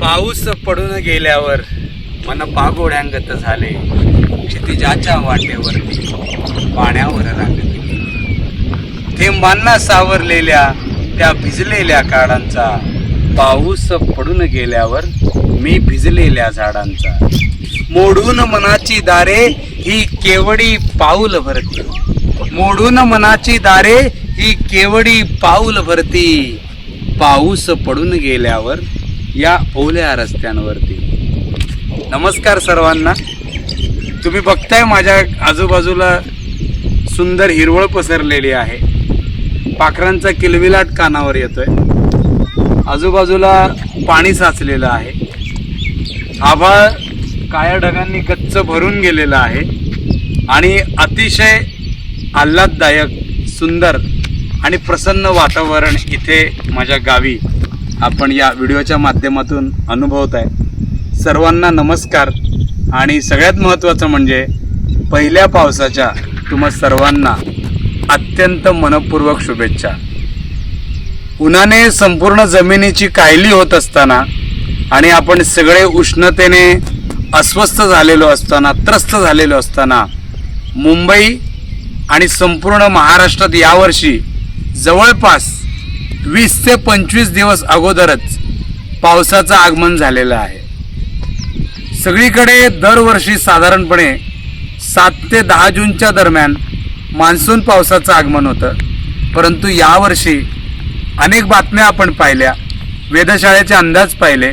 पाऊस पडून गेल्यावर मन पागोड्यांगत झाले. क्षितिजाच्या वाटेवरती पाण्यावर रांगले थेंबांना सावरलेल्या त्या भिजलेल्या काळांचा पाऊस पडून गेल्यावर मी भिजलेल्या झाडांचा. मोडून मनाची दारे ही केवडी पाऊल भरते. मोडून मनाची दारे ही केवडी पाऊल भरती. पाऊस पडून गेल्यावर या ओल्या रस्त्यांवरती. नमस्कार सर्वांना. तुम्ही बघताय माझ्या आजूबाजूला सुंदर हिरवळ पसरलेली आहे. पाखरांचा किलविलाट कानावर येतोय. आजूबाजूला पाणी साचलेलं आहे. आभाळ काळ्या ढगांनी गच्च भरून गेलेलं आहे. आणि अतिशय आल्हाददायक सुंदर आणि प्रसन्न वातावरण इथे माझ्या गावी आपण या व्हिडिओच्या माध्यमातून अनुभवत आहे. सर्वांना नमस्कार आणि सगळ्यात महत्त्वाचं म्हणजे पहिल्या पावसाच्या तुम्हा सर्वांना अत्यंत मनपूर्वक शुभेच्छा. उन्हाने संपूर्ण जमिनीची कायली होत असताना आणि आपण सगळे उष्णतेने अस्वस्थ झालेलो असताना त्रस्त झालेलो असताना मुंबई आणि संपूर्ण महाराष्ट्रात यावर्षी जवळपास वीस ते पंचवीस दिवस अगोदरच पावसाचं आगमन झालेलं आहे. सगळीकडे दरवर्षी साधारणपणे सात ते दहा जूनच्या दरम्यान मान्सून पावसाचं आगमन होतं. परंतु यावर्षी अनेक बातम्या आपण पाहिल्या वेधशाळेचे अंदाज पाहिले.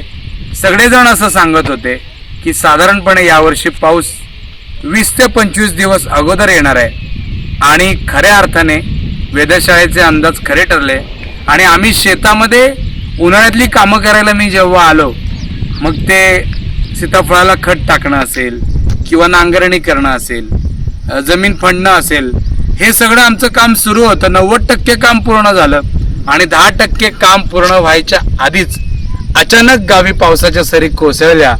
सगळेजण असं सांगत होते की साधारणपणे यावर्षी पाऊस वीस ते पंचवीस दिवस अगोदर येणार आहे. आणि खऱ्या अर्थाने वेधशाळेचे अंदाज खरे ठरले आणि आम्ही शेतामध्ये उन्हाळ्यातली कामं करायला मी जेव्हा आलो मग ते सीताफळाला खत टाकणं असेल किंवा नांगरणी करणं असेल जमीन फंडणं असेल हे सगळं आमचं काम सुरू होतं. नव्वद टक्के काम पूर्ण झालं आणि दहा टक्के काम पूर्ण व्हायच्या आधीच अचानक गावी पावसाच्या सरी कोसळल्या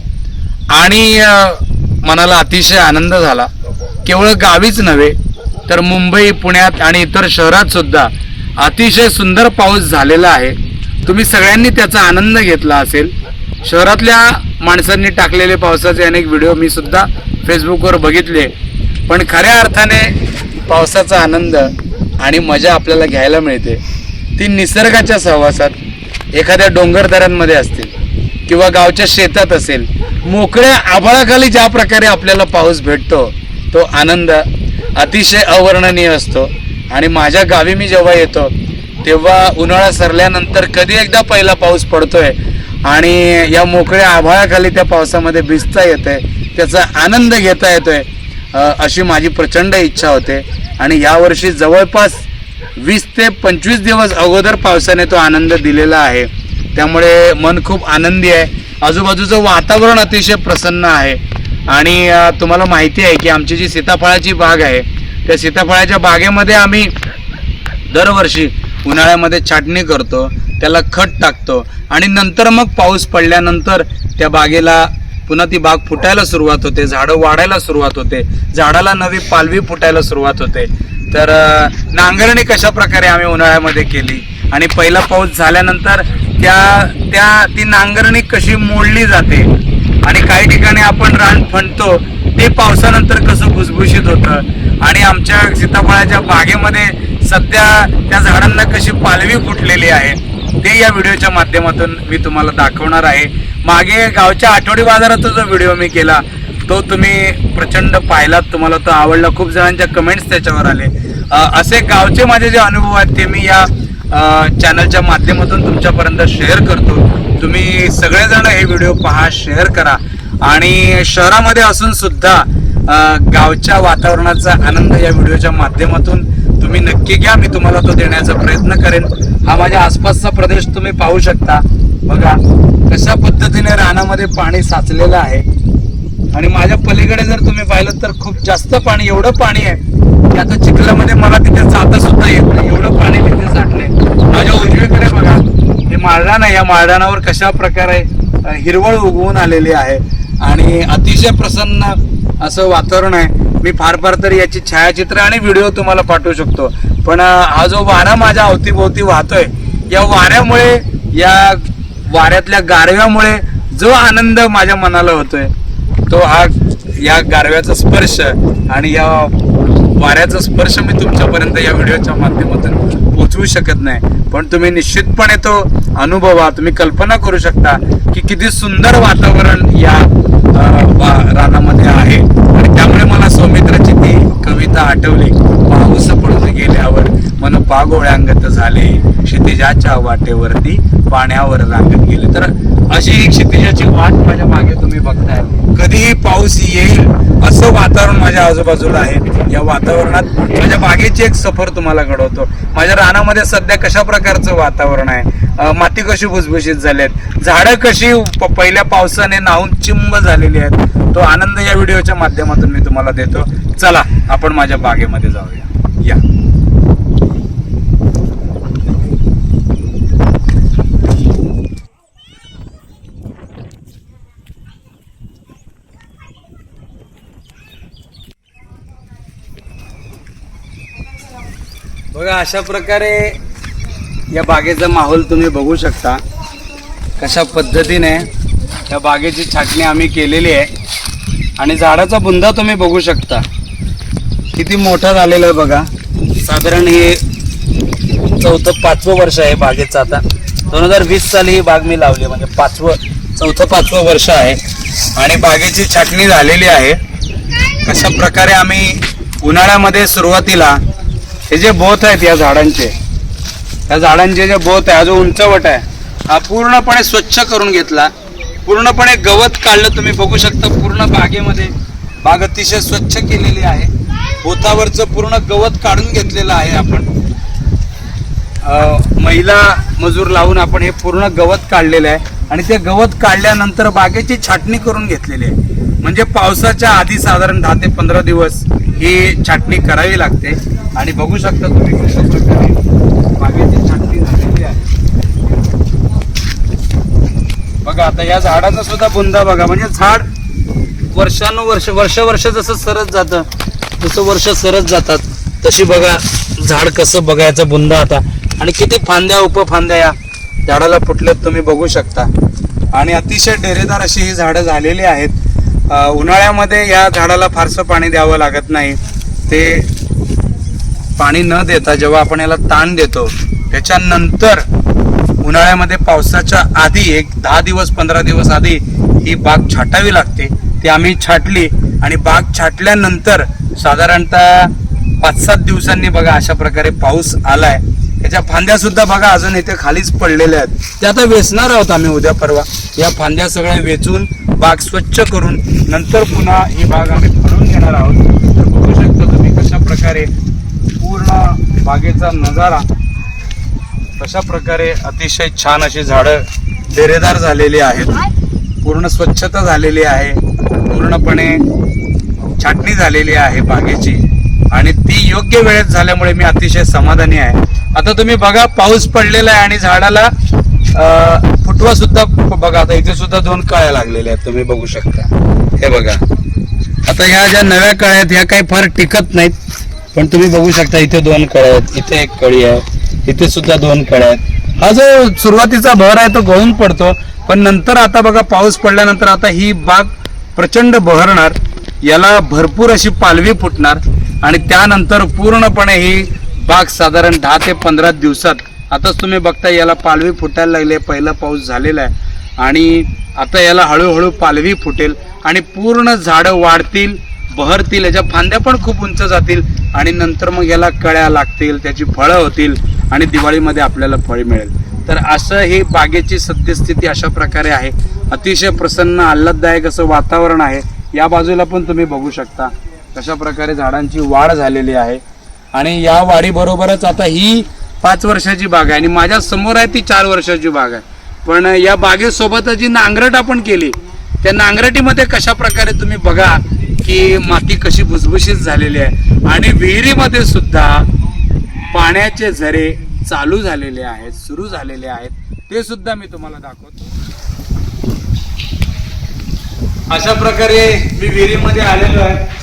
आणि मनाला अतिशय आनंद झाला. केवळ गावीच नव्हे तर मुंबई पुण्यात आणि इतर शहरात सुद्धा अतिशय सुंदर पाऊस झालेला आहे. तुम्ही सगळ्यांनी त्याचा आनंद घेतला असेल. शहरातल्या माणसांनी टाकलेले पावसाचे अनेक व्हिडिओ मी सुद्धा फेसबुकवर बघितले. पण खऱ्या अर्थाने पावसाचा आनंद आणि मजा आपल्याला घ्यायला मिळते. ती निसर्गाच्या सहवासात एखाद्या डोंगरदऱ्यांमध्ये असतील किंवा गावच्या शेतात असेल मोकळ्या आभाळाखाली ज्या प्रकारे आपल्याला पाऊस भेटतो तो आनंद अतिशय अवर्णनीय असतो. आणि माझ्या गावी मी जेव्हा येतो तेव्हा उन्हाळा सरल्यानंतर कधी एकदा पहिला पाऊस पडतोय आणि या मोकळ्या आभाळाखाली त्या पावसामध्ये भिजता येतंय त्याचा आनंद घेता येतोय अशी माझी प्रचंड इच्छा होते. आणि यावर्षी जवळपास वीस ते पंचवीस दिवस अगोदर पावसाने तो आनंद दिलेला आहे. त्यामुळे मन खूप आनंदी आहे. आजूबाजूचं वातावरण अतिशय प्रसन्न आहे. आणि तुम्हाला माहिती आहे की आमची जी सीताफळाची बाग आहे त्या सीताफळाच्या बागेमध्ये आम्ही दरवर्षी उन्हाळ्यामध्ये छाटणी करतो त्याला खत टाकतो आणि नंतर मग पाऊस पडल्यानंतर त्या बागेला पुन्हा ती बाग फुटायला सुरुवात होते झाडं वाढायला सुरुवात होते झाडाला नवी पालवी फुटायला सुरुवात होते. तर नांगरणी कशा प्रकारे आम्ही उन्हाळ्यामध्ये केली आणि पहिला पाऊस झाल्यानंतर त्या त्या ती नांगरणी कशी मोडली जाते आणि काही ठिकाणी आपण रान फणतो ते पावसानंतर कसं भुसभुशीत होतं. आणि आमच्या सीताफळाच्या बागेमध्ये सध्या त्या झाडांना कशी पालवी फुटलेली आहे ते या व्हिडिओच्या माध्यमातून मी तुम्हाला दाखवणार आहे. मागे गावच्या आठवडी बाजाराचा जो व्हिडिओ मी केला तो तुम्ही प्रचंड पाहिलात. तुम्हाला तो आवडला. खूप जणांच्या कमेंट्स त्याच्यावर आले. असे गावचे माझे जे अनुभव आहेत ते मी या चॅनलच्या माध्यमातून तुमच्यापर्यंत शेअर करतो. तुम्ही सगळेजण हे व्हिडिओ पहा शेअर करा. आणि शहरामध्ये असून सुद्धा गावच्या वातावरणाचा आनंद या व्हिडिओच्या माध्यमातून तुम्ही नक्की घ्या. मी तुम्हाला तो देण्याचा प्रयत्न करेन. हा माझ्या आसपासचा प्रदेश तुम्ही पाहू शकता. बघा कशा पद्धतीने रानामध्ये पाणी साचलेलं आहे. आणि माझ्या पलीकडे जर तुम्ही पाहिलं तर खूप जास्त पाणी एवढं पाणी आहे. की आता चिखलामध्ये मला तिथे जाता सुद्धा येत नाही. एवढं पाणी तिथे साठले माझ्या उजवीकडे बघा. हे माळरान आहे या माळरानावर कशा प्रकारे हिरवळ उगवून आलेली आहे? आणि अतिशय प्रसन्न असं वातावरण आहे. मी फार फार तर याची छायाचित्र आणि व्हिडिओ तुम्हाला पाठवू शकतो. पण हा जो वारा माझ्या अवतीभोवती वाहतोय या वाऱ्यामुळे या वाऱ्यातल्या गारव्यामुळे जो आनंद माझ्या मनाला होतोय तो हा या गारव्याचा स्पर्श आणि या वाऱ्याचा स्पर्श मी तुमच्यापर्यंत या व्हिडिओच्या माध्यमातून पोचवू शकत नाही. पण तुम्ही निश्चितपणे तो अनुभवा तुम्ही कल्पना करू शकता की किती सुंदर वातावरण या रानामध्ये आहे. आणि त्यामुळे मला सौमित्राची ती कविता आठवली. पाऊस पडून गेल्यावर मन पागोळ्यांगत झाले. क्षितिजाच्या वाटेवरती पाण्यावर रांगत गेले. तर अशी ही क्षितिजाची वाट माझ्या मागे तुम्ही बघताय. कधीही पाऊस येईल असं वातावरण माझ्या आजूबाजूला आहे. या वातावरणात माझ्या बागेची एक सफर तुम्हाला घडवतो. माझ्या रानामध्ये सध्या कशा प्रकारचं वातावरण आहे? माती कशी भुसभुशीत झाली आहेत झाडं कशी प- पहिल्या पावसाने नाहून चिंब झालेली आहेत? तो आनंद या व्हिडिओच्या माध्यमातून मी तुम्हाला देतो. चला आपण माझ्या बागेमध्ये जाऊया. या. बघा अशा प्रकारे या बागेचा माहोल तुम्ही बघू शकता. कशा पद्धतीने या बागेची छाटणी आम्ही केलेली आहे. आणि झाडाचा बुंदा तुम्ही बघू शकता. किती मोठा झालेला आहे बघा. साधारण हे चौथं पाचवं वर्ष आहे बागेचं आता. दोन हजार वीस साली ही बाग मी लावली म्हणजे पाचवं चौथं पाचवं वर्ष आहे. आणि बागेची छाटणी झालेली आहे. कशा प्रकारे आम्ही उन्हाळ्यामध्ये सुरुवातीला हे जे बोथ आहेत या झाडांचे या झाडांचे जे बोथ आहे हा जो उंचवट आहे हा पूर्णपणे स्वच्छ करून घेतला. पूर्णपणे गवत काढलं तुम्ही बघू शकता पूर्ण बागेमध्ये. बाग अतिशय स्वच्छ केलेली आहे. बोथावरचं पूर्ण गवत काढून घेतलेलं आहे आपण. महिला मजूर लावून आपण हे पूर्ण गवत काढलेलं आहे. आणि ते गवत काढल्यानंतर बागेची छाटणी करून घेतलेली आहे. म्हणजे पावसाच्या आधी साधारण दहा ते पंधरा दिवस ही छाटणी करावी लागते. आणि बघू शकता तुम्ही कशा प्रकारे बागेची छाटणी झालेली आहे. बघा आता या झाडाचा सुद्धा बुंदा बघा. म्हणजे झाड वर्षानुवर्ष वर्ष वर्ष जसं सरत जातं तसं वर्ष सरत जातात. तशी बघा झाड कसं बघायचं बुंदा आता. आणि किती फांद्या उपफांद्या या झाडाला फुटल्यात तुम्ही बघू शकता. आणि अतिशय डेरेदार अशी ही झाडं झालेली आहेत. उन्हाळ्यामध्ये या झाडाला फारसं पाणी द्यावं लागत नाही. ते पाणी न देता जेव्हा आपण याला ताण देतो त्याच्यानंतर उन्हाळ्यामध्ये पावसाच्या आधी एक दहा दिवस पंधरा दिवस आधी ही बाग छाटावी लागते. ती आम्ही छाटली आणि बाग छाटल्यानंतर साधारणतः पाच सात दिवसांनी बघा अशा प्रकारे पाऊस आलाय. याच्या फांद्या सुद्धा बघा अजून इथे खालीच पडलेल्या आहेत. ते आता वेचणार आहोत आम्ही उद्या परवा. या फांद्या सगळ्या वेचून बाग स्वच्छ करून नंतर पुन्हा ही बाग आम्ही फळून घेणार आहोत. तर बघू शकता तुम्ही कशा प्रकारे पूर्ण बागेचा नजारा कशा प्रकारे अतिशय छान अशी झाडं डेरेदार झालेली आहेत. पूर्ण स्वच्छता झालेली आहे. पूर्णपणे छाटणी झालेली आहे बागेची. आणि ती योग्य वेळेत झाल्यामुळे मी अतिशय समाधानी आहे. आता तुम्ही बघा पाऊस पडलेला आहे आणि झाडाला फुटवा सुद्धा बघा आता इथे सुद्धा दोन कळ्या लागलेल्या आहेत तुम्ही बघू शकता. हे बघा. आता ह्या ज्या नव्या कळ्या आहेत ह्या काही फार टिकत नाहीत पण तुम्ही बघू शकता इथे दोन कळ्या आहेत इथे एक कळी आहे इथे सुद्धा दोन कळ्या आहेत. हा जो सुरुवातीचा भर आहे तो गळून पडतो पण नंतर आता बघा पाऊस पडल्यानंतर आता ही बाग प्रचंड बहरणार याला भरपूर अशी पालवी फुटणार आणि त्यानंतर पूर्णपणे ही बाग साधारण दहा ते पंधरा दिवसात. आताच तुम्ही बघता याला पालवी फुटायला लागले पहिला पाऊस झालेला आहे. आणि आता याला हळूहळू पालवी फुटेल आणि पूर्ण झाडं वाढतील बहरतील याच्या फांद्या पण खूप उंच जातील आणि नंतर मग याला कळ्या लागतील त्याची फळं होतील आणि दिवाळीमध्ये आपल्याला फळ मिळेल. तर असं ही बागेची सद्यस्थिती अशा प्रकारे आहे. अतिशय प्रसन्न आल्हाददायक असं वातावरण आहे. या बाजूला पण तुम्ही बघू शकता. कशा प्रकारे झाडांची वाढ झालेली आहे. आणि या वाढीबरोबरच आता ही पाच वर्षाची बाग आहे. आणि माझ्यासमोर आहे ती चार वर्षाची बाग आहे. पण या बागेसोबतच जी नांगरट आपण केली त्या नांगरटीमध्ये कशा प्रकारे तुम्ही बघा की माती कशी भुसभुशीत झालेली आहे. आणि विहिरीमध्ये सुद्धा पाण्याचे झरे चालू झालेले आहेत सुरू झालेले आहेत. ते सुद्धा मी तुम्हाला दाखवतो. अशा प्रकारे मी विहिरीमध्ये आलेलो आहे.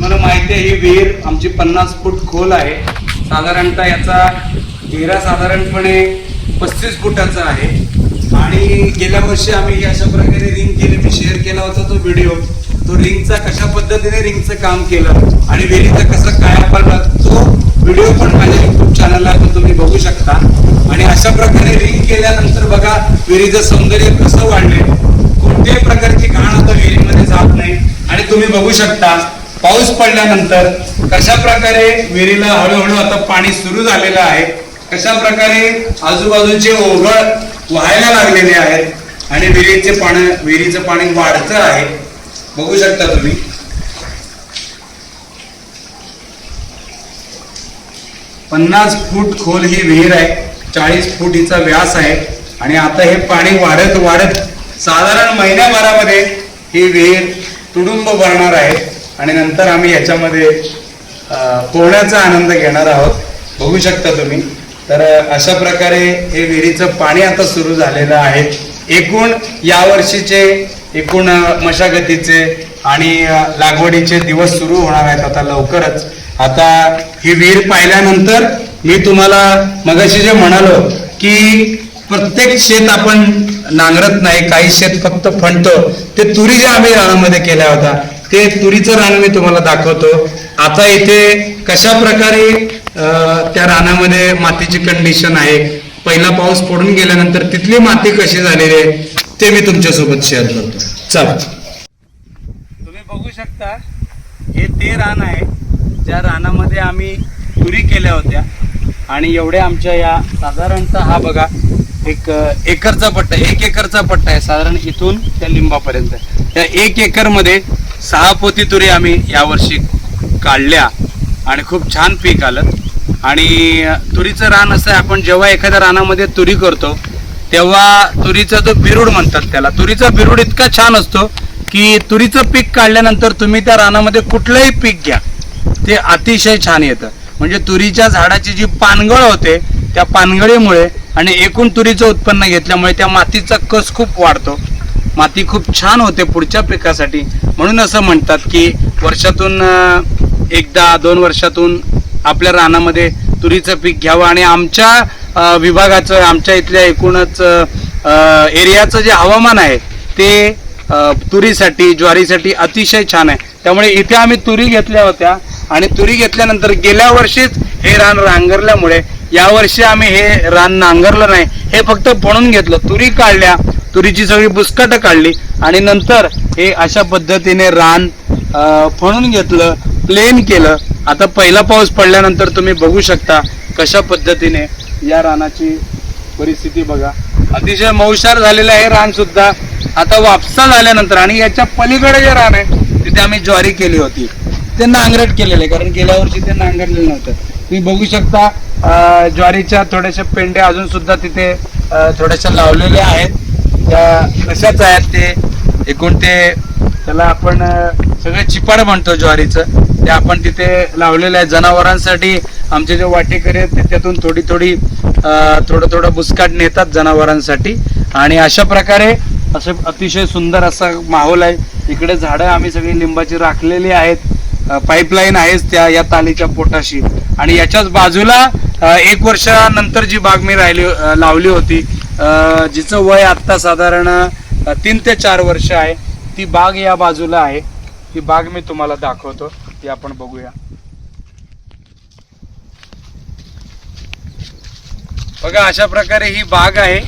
तुम्हाला माहिती आहे ही विहीर आमची पन्नास फूट खोल आहे. साधारणतः याचा घेरा साधारणपणे पस्तीस फुटाचा आहे. आणि गेल्या वर्षी आम्ही अशा प्रकारे रिंग केली. मी शेअर केला होता तो व्हिडिओ तो रिंगचा कशा पद्धतीने रिंगचं काम केलं आणि विहिरीचा कसं काय पडलं तो व्हिडिओ पण माझ्या युट्यूब चॅनलला तो तुम्ही बघू शकता. आणि अशा प्रकारे रिंग केल्यानंतर बघा विहिरीचं सौंदर्य कसं वाढले कोणत्याही प्रकारची घाण आता विहिरीमध्ये जात नाही. आणि तुम्ही बघू शकता पाऊस पडल्यानंतर कशा प्रकारे विहिरीला हळूहळू आता पाणी सुरू झालेलं आहे कशा प्रकारे आजूबाजूचे ओघळ व्हायला लागलेले आहेत आणि विहिरीचे पाणी विहिरीचं पाणी वाढतं आहे बघू शकता तुम्ही. पन्नास फूट खोल ही विहीर आहे चाळीस फूट हिचा व्यास आहे आणि आता हे पाणी वाढत वाढत साधारण महिन्याभरामध्ये ही विहीर तुडुंब भरणार आहे. आणि नंतर आम्ही याच्यामध्ये पोहण्याचा आनंद घेणार आहोत. बघू शकता तुम्ही. तर अशा प्रकारे हे विहिरीचं पाणी आता सुरू झालेलं आहे. एकूण यावर्षीचे एकूण मशागतीचे आणि लागवडीचे दिवस सुरू होणार आहेत आता लवकरच. आता ही विहीर पाहिल्यानंतर मी तुम्हाला मगाशी जे म्हणालो की प्रत्येक शेत आपण नांगरत नाही काही शेत फक्त फणतो ते तुरी जे आम्ही रानामध्ये केल्या होत्या ते तुरीचं रान मी तुम्हाला दाखवतो. आता इथे कशा प्रकारे त्या रानामध्ये मातीची कंडिशन आहे पहिला पाऊस पडून गेल्यानंतर तिथली माती कशी झालेली आहे ते मी तुमच्यासोबत शेअर करतो. चला. तुम्ही बघू शकता हे ते रान आहे ज्या रानामध्ये आम्ही तुरी केल्या होत्या. आणि एवढ्या आमच्या या साधारणतः हा बघा एक एकरचा पट्टा एक एकरचा पट्टा आहे साधारण इथून त्या लिंबापर्यंत. त्या एक एकरमध्ये सहा पोती तुरी आम्ही यावर्षी काढल्या आणि खूप छान पीक आलं. आणि तुरीचं रान असं आहे आपण जेव्हा एखाद्या रानामध्ये तुरी करतो तेव्हा तुरीचा जो बिरुड म्हणतात त्याला तुरीचा बिरुड इतका छान असतो की तुरीचं पीक काढल्यानंतर तुम्ही त्या रानामध्ये कुठलंही पीक घ्या ते अतिशय छान येतं. म्हणजे तुरीच्या झाडाची जी पानगळ होते त्या पानगळीमुळे आणि एकूण तुरीचं उत्पन्न घेतल्यामुळे त्या मातीचा कस खूप वाढतो. माती खूप छान होते पुढच्या पिकासाठी. म्हणून असं म्हणतात की वर्षातून एकदा दोन वर्षातून आपल्या रानामध्ये तुरीचं पीक घ्यावं आणि आमच्या विभागाचं आमच्या इथल्या एकूणच एरियाचं जे हवामान आहे ते तुरीसाठी ज्वारीसाठी अतिशय छान आहे. त्यामुळे इथे आम्ही तुरी घेतल्या होत्या आणि तुरी घेतल्यानंतर गेल्या वर्षीच हे रान नांगरल्यामुळे यावर्षी आम्ही हे रान नांगरलं नाही. हे फक्त पणून घेतलं. तुरी काढल्या तुरीची सगळी बुसकाटं काढली. आणि नंतर हे अशा पद्धतीने रान फणून घेतलं प्लेन केलं. आता पहिला पाऊस पडल्यानंतर तुम्ही बघू शकता कशा पद्धतीने या रानाची परिस्थिती बघा. अतिशय मौशार झालेलं आहे रान सुद्धा. आता वापसा झाल्यानंतर आणि याच्या पलीकडे जे रान आहे तिथे आम्ही ज्वारी केली होती. ते नांगरट केलेलं आहे कारण गेल्या वर्षी ते नांगरलेलं नव्हतं. तुम्ही बघू शकता ज्वारीच्या थोड्याशा पेंड्या अजून सुद्धा तिथे थोड्याशा लावलेल्या आहेत. त्या कशाच आहेत ते? एकूण ते त्याला आपण सगळं चिपाड म्हणतो ज्वारीचं. ते आपण तिथे लावलेलं आहे. जनावरांसाठी आमचे जे वाटेकरी आहेत त्यातून थोडी थोडी थोडं थोडं बुसकाट नेतात जनावरांसाठी. आणि अशा प्रकारे असं अतिशय सुंदर असा माहोल आहे. इकडे झाडं आम्ही सगळी लिंबाची राखलेली आहेत. पाईपलाईन आहेच त्या या तालीच्या पोटाशी. आणि याच्याच बाजूला एक वर्षानंतर जी बाग मी राहिली लावली होती जिचं वय आत्ता साधारण तीन ते चार वर्ष आहे ती बाग या बाजूला आहे. ती बाग मी तुम्हाला दाखवतो ती आपण बघूया. बघा अशा प्रकारे ही बाग आहे.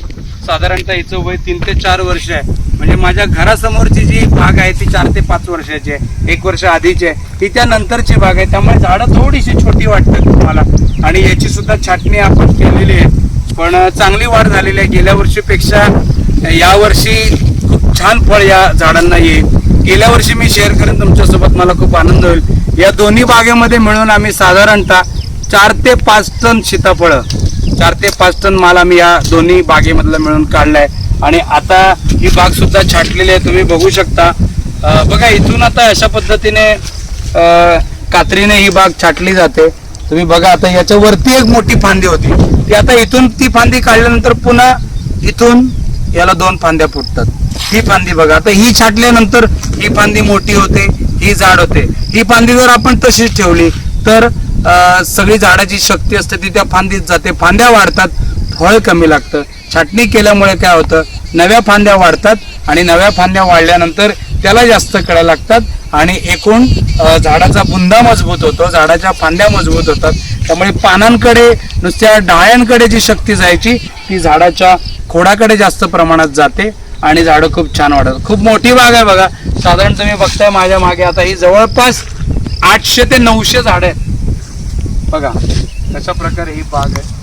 साधारणतः हिचं वय तीन ते चार वर्ष आहे. म्हणजे माझ्या घरासमोरची जी बाग आहे ती चार ते पाच वर्षाची आहे. एक वर्ष आधीची आहे. ती त्या नंतरची बाग आहे. त्यामुळे झाडं थोडीशी छोटी वाटतात तुम्हाला. आणि याची सुद्धा छाटणी आपण केलेली आहे. पण चांगली वाढ झालेली आहे. गेल्या वर्षीपेक्षा यावर्षी खूप छान फळ या झाडांना येईल. गेल्या वर्षी मी शेअर करेन तुमच्यासोबत मला खूप आनंद होईल. या दोन्ही बागेमध्ये मिळून आम्ही साधारणतः चार ते पाच टन सीताफळं चार ते पाच टन माल आम्ही या दोन्ही बागेमधला मिळून काढलाय. आणि आता ही बाग सुद्धा छाटलेली आहे तुम्ही बघू शकता. बघा इथून आता अशा पद्धतीने कात्रीने ही बाग छाटली जाते. तुम्ही बघा आता याच्यावरती एक मोठी फांदी होती. ती आता इथून ती फांदी काढल्यानंतर पुन्हा इथून याला दोन फांद्या फुटतात. ही फांदी बघा आता ही छाटल्यानंतर ही फांदी मोठी होते ही झाड होते. ही फांदी जर आपण तशीच ठेवली तर सगळी झाडाची शक्ती असते ती त्या फांदीत जाते. फांद्या वाढतात फळ कमी लागतं. छाटणी केल्यामुळे काय होतं? नव्या फांद्या वाढतात आणि नव्या फांद्या वाढल्यानंतर त्याला जास्त कळ्या लागतात आणि एकूण झाडाचा बुंदा मजबूत होतो झाडाच्या फांद्या मजबूत होतात. त्यामुळे पानांकडे नुसत्या डाळ्यांकडे जी शक्ती जायची ती झाडाच्या खोडाकडे जास्त प्रमाणात जाते आणि झाडं खूप छान वाढतात. खूप मोठी बाग आहे बघा. साधारण तुम्ही बघताय माझ्या मागे आता ही जवळपास आठशे ते नऊशे झाडं आहेत. बघा अशा प्रकारे ही बाग आहे.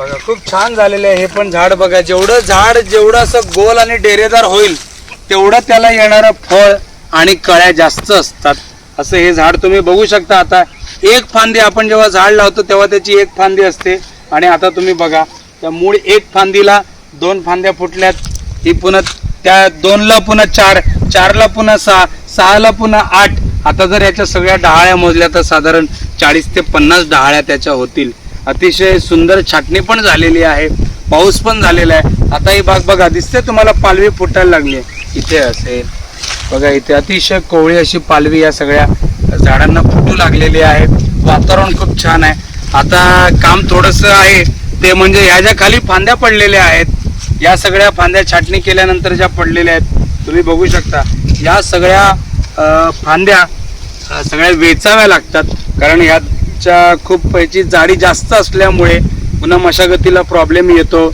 बघा खूप छान झालेलं आहे. हे पण झाड बघा जेवढं झाड जेवढं असं गोल आणि डेरेदार होईल तेवढं त्याला येणारं फळ आणि कळ्या जास्त असतात. असं हे झाड तुम्ही बघू शकता. आता एक फांदी आपण जेव्हा झाड लावतो तेव्हा त्याची एक फांदी असते. आणि आता तुम्ही बघा त्या मूळ एक फांदीला दोन फांद्या फुटल्यात. ही पुन्हा त्या दोनला पुन्हा चार चारला पुन्हा सहा सहाला पुन्हा आठ. आता जर याच्या सगळ्या डहाळ्या मोजल्या तर साधारण चाळीस ते पन्नास डहाळ्या त्याच्या होतील. अतिशय सुंदर छाटणी पण झालेली आहे पाऊस पण झालेला आहे. आता ही बाग बघा दिसते तुम्हाला पालवी फुटायला लागली आहे. इथे असेल बघा इथे अतिशय कोवळी अशी पालवी या सगळ्या झाडांना फुटू लागलेली आहे. वातावरण खूप छान आहे. आता काम थोडस आहे ते म्हणजे ह्या ज्या खाली फांद्या पडलेल्या आहेत या सगळ्या फांद्या छाटणी केल्यानंतर ज्या पडलेल्या आहेत तुम्ही बघू शकता या सगळ्या फांद्या सगळ्या वेचाव्या लागतात. कारण ह्याच्या खूप याची जाडी जास्त असल्यामुळे पुन्हा मशागतीला प्रॉब्लेम येतो.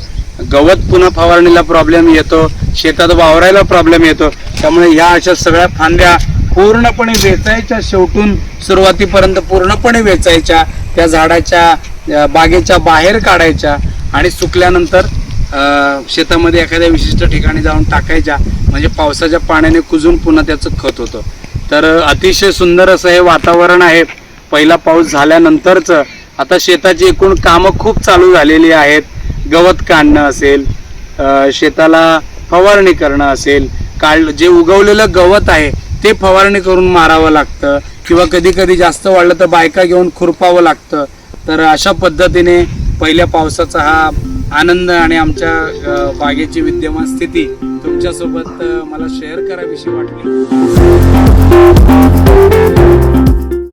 गवत पुन्हा फवारणीला प्रॉब्लेम येतो. शेतात वावरायला प्रॉब्लेम येतो. त्यामुळे ह्या अशा सगळ्या फांद्या पूर्णपणे वेचायच्या शेवटून सुरुवातीपर्यंत पूर्णपणे वेचायच्या त्या झाडाच्या बागेच्या बाहेर काढायच्या आणि सुकल्यानंतर शेतामध्ये एखाद्या विशिष्ट ठिकाणी जाऊन टाकायच्या. म्हणजे पावसाच्या पाण्याने कुजून पुन्हा त्याचं खत होतं. तर अतिशय सुंदर असं हे वातावरण आहे. पहिला पाऊस झाल्यानंतरच आता शेताची एकूण कामं खूप चालू झालेली आहेत. गवत काढणं असेल शेताला फवारणी करणं असेल काढ जे उगवलेलं गवत आहे ते फवारणी करून मारावं लागतं किंवा कधी कधी जास्त वाढलं तर बायका घेऊन खुरपावं लागतं. तर अशा पद्धतीने पहिल्या पावसाचा हा आनंद आणि आमच्या बागेची विद्यमान स्थिती तुमच्यासोबत मला शेअर करावीशी वाटली.